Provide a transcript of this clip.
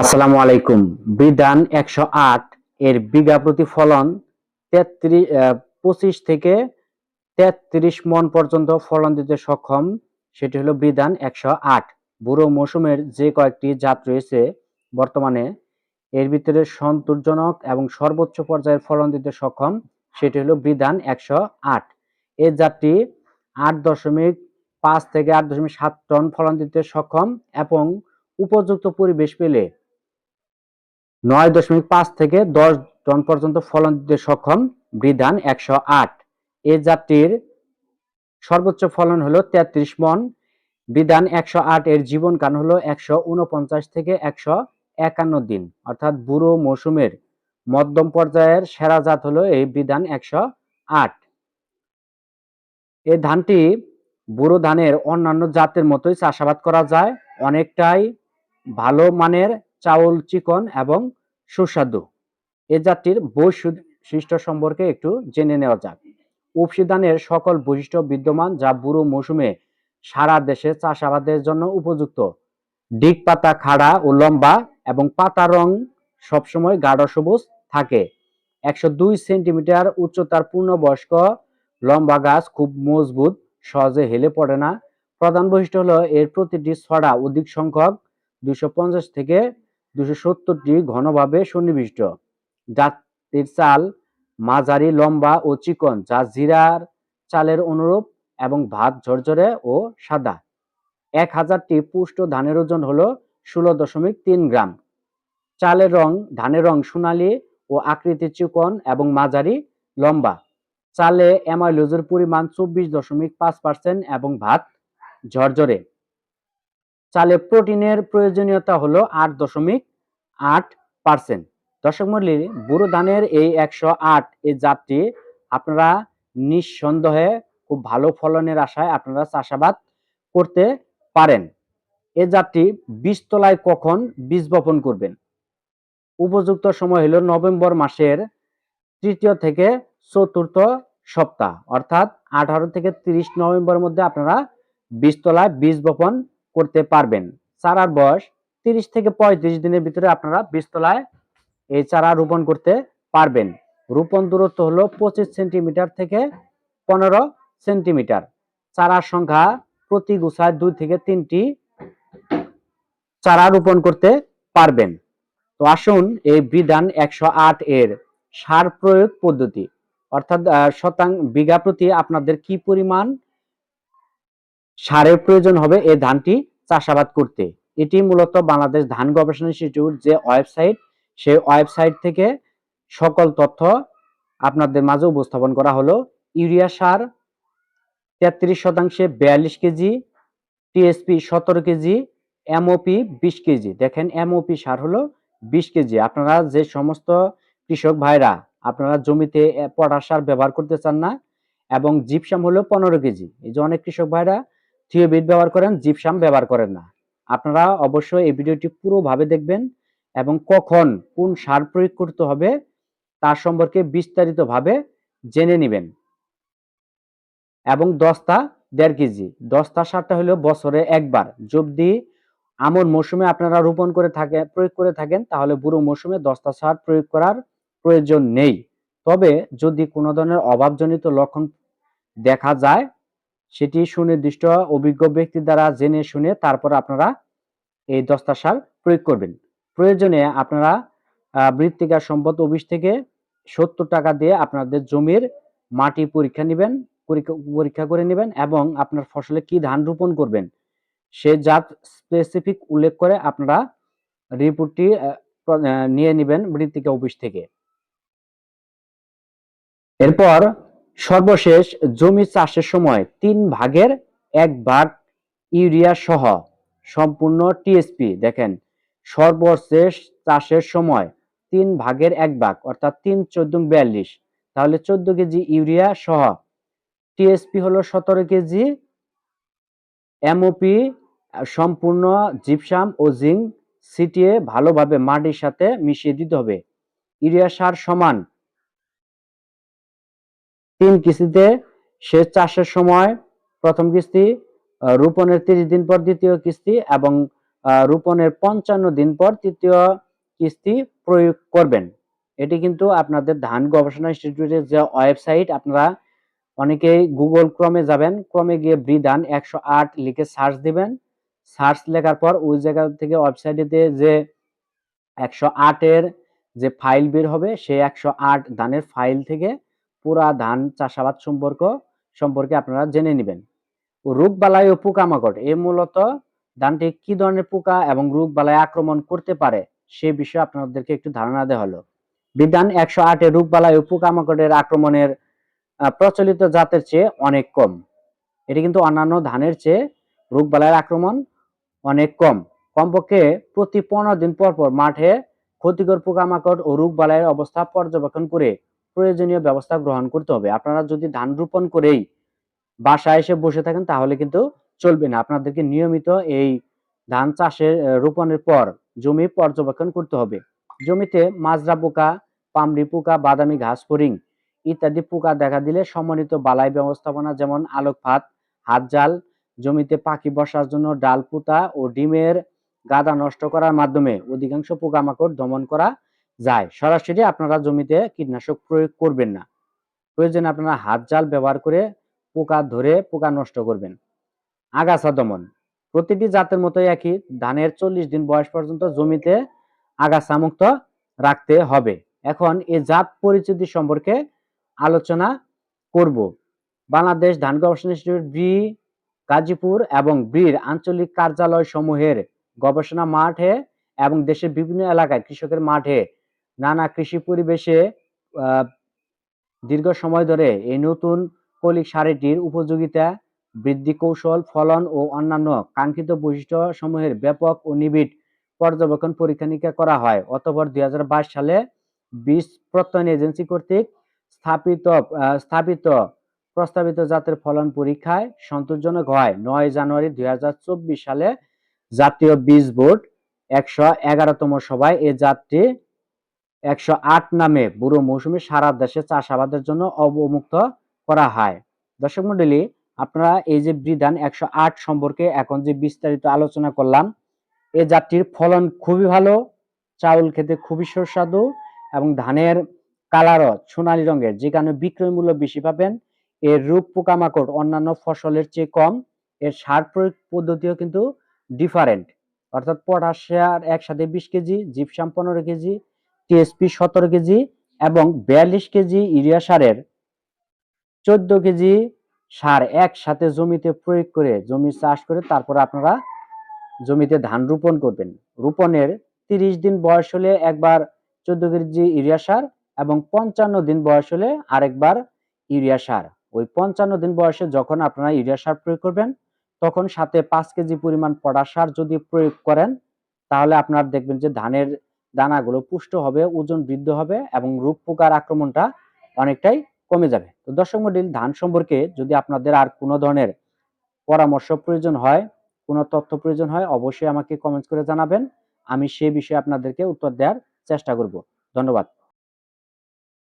আসসালামু আলাইকুম। বিধান একশো আট এর বিঘা প্রতি ফলন তেত্রিশ পঁচিশ থেকে তেত্রিশ মন পর্যন্ত ফলন দিতে সক্ষম, সেটি হলো বিধান একশো আট। বুড়ো মৌসুমের যে কয়েকটি জাত রয়েছে বর্তমানে, এর ভিতরে সন্তোষজনক এবং সর্বোচ্চ পর্যায়ের ফলন দিতে সক্ষম, সেটি হলো বিধান একশো আট। এই জাতটি আট দশমিক পাঁচ থেকে আট দশমিক সাত টন ফলন দিতে সক্ষম এবং উপযুক্ত পরিবেশ পেলে নয় দশমিক পাঁচ থেকে দশ টন পর্যন্ত ফলন দিতে সক্ষম বিধান একশো আট। এই জাতটির সর্বোচ্চ ফলন হলো তেত্রিশ মন। বিধান একশো আট এর জীবনকাল হলো একশো উনপঞ্চাশ থেকে একশো একান্ন দিন। অর্থাৎ বুড়ো মৌসুমের মধ্যম পর্যায়ের সেরা জাত হলো এই বিধান একশো আট। এই ধানটি বুড়ো ধানের অন্যান্য জাতের মতোই চাষাবাদ করা যায়। অনেকটাই ভালো মানের চাউল, চিকন এবং সুস্বাদু। এ জাতটির বৈশিষ্ট্য সম্পর্কে একটু জেনে নেওয়া যাক। উপসি ধানের সকল বৈশিষ্ট্য বিদ্যমান যা বুড়ো মৌসুমে সারা দেশে চাষাবাদের জন্য উপযুক্ত। ডিগ পাতা খাড়া ও লম্বা এবং পাতা রং সবসময় গাঢ় সবুজ থাকে। একশো দুই সেন্টিমিটার উচ্চতার পূর্ণবয়স্ক লম্বা গাছ খুব মজবুত, সহজে হেলে পড়ে না। প্রধান বৈশিষ্ট্য হলো এর প্রতিটি ছড়া অধিক সংখ্যক দুশো থেকে দুশো সত্তরটি ঘনভাবে সন্নিবিষ্ট। জাতির চাল, মাঝারি, লম্বা ও চিকন, যা জিরার চালের অনুরূপ এবং ভাত ঝরঝরে ও সাদা। এক হাজারটি পুষ্ট ধানের ওজন হলো ষোলো দশমিক তিন গ্রাম। চালের রং, ধানের রং সোনালী ও আকৃতি চিকন এবং মাঝারি, লম্বা। চালে অ্যামাইলোজের পরিমাণ চব্বিশ দশমিক পাঁচ পার্সেন্ট এবং ভাত ঝরঝরে। চালে প্রোটিনের প্রয়োজনীয়তা হলো আট দশমিক আট পার্সেন্ট। দর্শক মন্ডলী, বুড়ো ধানের এই একশো আট এই জাতটি আপনারা নিঃসন্দেহে খুব ভালো ফলনের আশায় আপনারা চাষাবাদ করতে পারেন। এ জাতটি বীজতলায় কখন বীজ বপন করবেন? উপযুক্ত সময় হলো নভেম্বর মাসের তৃতীয় থেকে চতুর্থ সপ্তাহ। অর্থাৎ আঠারো থেকে তিরিশ নভেম্বরের মধ্যে আপনারা বীজতলায় বীজ বপন করতে পারবেন। চারার বয়স তিরিশ থেকে পঁয়ত্রিশ দিনের ভিতরে আপনারা বীজতলায় এই চারা রোপণ করতে পারবেন। রোপণ দূরত্ব হলো পঁচিশ সেন্টিমিটার থেকে পনেরো সেন্টিমিটার। চারার সংখ্যা প্রতি গুছায় দুই থেকে তিনটি চারা রোপণ করতে পারবেন। তো আসুন এই বিধান একশো আট এর সার প্রয়োগ পদ্ধতি। অর্থাৎ শতাং বিঘা প্রতি আপনাদের কি পরিমাণ সারের প্রয়োজন হবে এই ধানটি চাষাবাদ করতে। এটি মূলত বাংলাদেশ ধান গবেষণা ইনস্টিটিউট যে ওয়েবসাইট, সেই ওয়েবসাইট থেকে সকল তথ্য আপনাদের মাঝে উপস্থাপন করা হলো। ইউরিয়া সার তেত্রিশ শতাংশে বিয়াল্লিশ কেজি, টিএসপি সতেরো কেজি, এমওপি বিশ কেজি। দেখেন, এমওপি সার হলো বিশ কেজি। আপনারা যে সমস্ত কৃষক ভাইরা, আপনারা জমিতে পটাশ সার ব্যবহার করতে চান না, এবং জিপসাম হলো পনেরো কেজি। এই যে অনেক কৃষক ভাইরা থিওবিট ব্যবহার করেন, জিপসাম ব্যবহার করেন না। আপনারা অবশ্যই এই ভিডিওটি পুরোভাবে দেখবেন এবং কখন কোন সার প্রয়োগ করতে হবে তার সম্পর্কে বিস্তারিতভাবে জেনে নেবেন। এবং দশটা দেড় কেজি। দশটা সারটা হলো বছরে একবার। যদি আমন মৌসুমে আপনারা রোপণ করে থাকে, প্রয়োগ করে থাকেন, তাহলে বুড়ো মৌসুমে দশটা সার প্রয়োগ করার প্রয়োজন নেই। তবে যদি কোনো ধরনের অভাবজনিত লক্ষণ দেখা যায় সেটি সুনির্দিষ্ট অভিজ্ঞ ব্যক্তি দ্বারা জেনে শুনে তারপর আপনারা এই দস্তা সার প্রয়োগ করবেন। প্রয়োজনে আপনারা মৃত্তিকা সম্পদ অফিস থেকে সত্তর টাকা দিয়ে আপনাদের জমির মাটি পরীক্ষা নেবেন, পরীক্ষা করে নেবেন এবং আপনার ফসলে কি ধান রোপণ করবেন সে জাত স্পেসিফিক উল্লেখ করে আপনারা রিপোর্টটি নিয়ে নেবেন মৃত্তিকা অফিস থেকে। এরপর সর্বশেষ জমি চাষের সময় তিন ভাগের এক ভাগ ইউরিয়া সহ সম্পূর্ণ টিএসপি দেখেন। সর্বশেষ চাষের সময় তিন ভাগের এক ভাগ, অর্থাৎ তিন চোদ্দ বিয়াল্লিশ। তাহলে চোদ্দ কেজি ইউরিয়া সহ টিএসপি হলো সতেরো কেজি এমওপি সম্পূর্ণ জিপসাম ও জিঙ্ক ছিটিয়ে ভালোভাবে মাটির সাথে মিশিয়ে দিতে হবে। ইউরিয়া সার সমান তিন কিস্তিতে শেষ চাষের সময় প্রথম কিস্তি রোপণের তিরিশ দিন পর দ্বিতীয় কিস্তি এবং রোপণের পঞ্চান্ন দিন পর তৃতীয় কিস্তি প্রয়োগ করবেন। এটি কিন্তু আপনাদের ধান গবেষণা ইনস্টিটিউটের যে ওয়েবসাইট, আপনারা অনেকেই গুগল ক্রমে যাবেন, ক্রমে গিয়ে ব্রিধান একশো আট লিখে সার্চ দিবেন। সার্চ লেখার পর ওই জায়গা থেকে ওয়েবসাইটে যে একশো আটের যে ফাইল বের হবে সেই একশো আট ধানের ফাইল থেকে পুরা ধান চাষাবাদ সম্পর্ক সম্পর্কে আপনারা জেনে নেবেন। রোগ বালাই ও পোকামাকড়, এ মূলত ধানটি কি ধরনের পোকা এবং রোগ বালাই আক্রমণ করতে পারে সে বিষয়ে আপনাদেরকে একটু ধারণা দেওয়া হলো। বিধান একশো আটে রোগ বালাই ও পোকামাকড়ের আক্রমণের প্রচলিত জাতের চেয়ে অনেক কম। এটি কিন্তু অন্যান্য ধানের চেয়ে রোগ বালাইয়ের আক্রমণ অনেক কম। কমপক্ষে প্রতি পনেরো দিন পর পর মাঠে ক্ষতিকর পোকামাকড় ও রোগ বালাইয়ের অবস্থা পর্যবেক্ষণ করে প্রয়োজনীয় ব্যবস্থা গ্রহণ করতে হবে। আপনারা যদি ধান রোপণ করেই বাসায় এসে বসে থাকেন, তাহলে কিন্তু চলবে না। আপনাদেরকে নিয়মিত এই ধান চাষের রোপণের পর জমি পর্যবেক্ষণ করতে হবে। জমিতে মাজরা পোকা পামড়ি পোকা, বাদামি ঘাস ফড়িং ইত্যাদি পোকা দেখা দিলে সমন্বিত বালাই ব্যবস্থাপনা যেমন আলোকপাত হাত জাল, জমিতে পাখি বসার জন্য ডাল পুঁতা ও ডিমের গাদা নষ্ট করার মাধ্যমে অধিকাংশ পোকামাকড় দমন করা যায়। সরাসরি আপনারা জমিতে কীটনাশক প্রয়োগ করবেন না। প্রয়োজনে আপনারা হাত জাল ব্যবহার করে পোকা ধরে পোকা নষ্ট করবেন। আগাছা দমন। প্রতিটি জাতের মতো একই, ধানের চল্লিশ দিন বয়স পর্যন্ত জমিতে আগাছা মুক্ত রাখতে হবে। এখন এই জাত পরিচিতি সম্পর্কে আলোচনা করব। বাংলাদেশ ধান গবেষণা ইনস্টিটিউট ব্রি গাজীপুর এবং ব্রির আঞ্চলিক কার্যালয় সমূহের গবেষণা মাঠে এবং দেশের বিভিন্ন এলাকায় কৃষকের মাঠে নানা কৃষি পরিবেশে দীর্ঘ সময় ধরে এই নতুন কলিক সারিটির উপযোগিতা, বৃদ্ধি কৌশল, ফলন ও অন্যান্য কাঙ্ক্ষিত বৈশিষ্ট্য সমূহের ব্যাপক ও নিবিড় পর্যবেক্ষণ পরীক্ষা নিরীক্ষা করা হয়। অতঃপর দুই সালে বীজ প্রত্যয়ন এজেন্সি কর্তৃক স্থাপিত স্থাপিত, প্রস্তাবিত জাতের ফলন পরীক্ষায় সন্তোষজনক হয়। নয় জানুয়ারি দুই হাজার চব্বিশ সালে জাতীয় বীজ বোর্ড একশো এগারোতম সভায় এ জাতটি একশো আট নামে বুড়ো মৌসুমে সারা দেশে চাষাবাদের জন্য অবমুক্ত করা হয়। দর্শক মন্ডলী, আপনারা এই যে বিধান একশো আট সম্পর্কে এখন যে বিস্তারিত আলোচনা করলাম এই জাতটির ফলন খুবই ভালো, চাউল খেতে খুবই সুস্বাদু এবং ধানের কালারও সোনালী রঙের, যে কারণে বিক্রয় মূল্য বেশি পাবেন। এর রূপ পোকামাকড় অন্যান্য ফসলের চেয়ে কম, এর সার প্রয়োগ পদ্ধতিও কিন্তু ডিফারেন্ট অর্থাৎ পটাশ একসাথে বিশ কেজি, জিপসাম পনেরো কেজি টিএসপি সতেরো কেজি এবং বিয়াল্লিশ কেজি ইউরিয়া সারের চোদ্দ কেজি সার একসাথে জমিতে প্রয়োগ করে জমি চাষ করে তারপর আপনারা জমিতে ধান রোপণ করবেন। রোপণের তিরিশ দিন বয়স হলে একবার চোদ্দ কেজি ইউরিয়া সার এবং পঞ্চান্ন দিন বয়স হলে আরেকবার ইউরিয়া সার। ওই পঞ্চান্ন দিন বয়সে যখন আপনারা ইউরিয়া সার প্রয়োগ করবেন, তখন সাথে পাঁচ কেজি পরিমাণ পটাশ সার যদি প্রয়োগ করেন, তাহলে আপনারা দেখবেন যে ধানের দানাগুলো পুষ্ট হবে, ওজন বৃদ্ধি হবে এবং রূপ পোকার আক্রমণটা অনেকটাই কমে যাবে। তো দর্শক মন্ডল, ধান সম্পর্কে যদি আপনাদের আর কোনো ধরনের পরামর্শ প্রয়োজন হয়, কোনো তথ্য প্রয়োজন হয়, অবশ্যই আমাকে কমেন্ট করে জানাবেন। আমি সে বিষয়ে আপনাদেরকে উত্তর দেওয়ার চেষ্টা করব। ধন্যবাদ।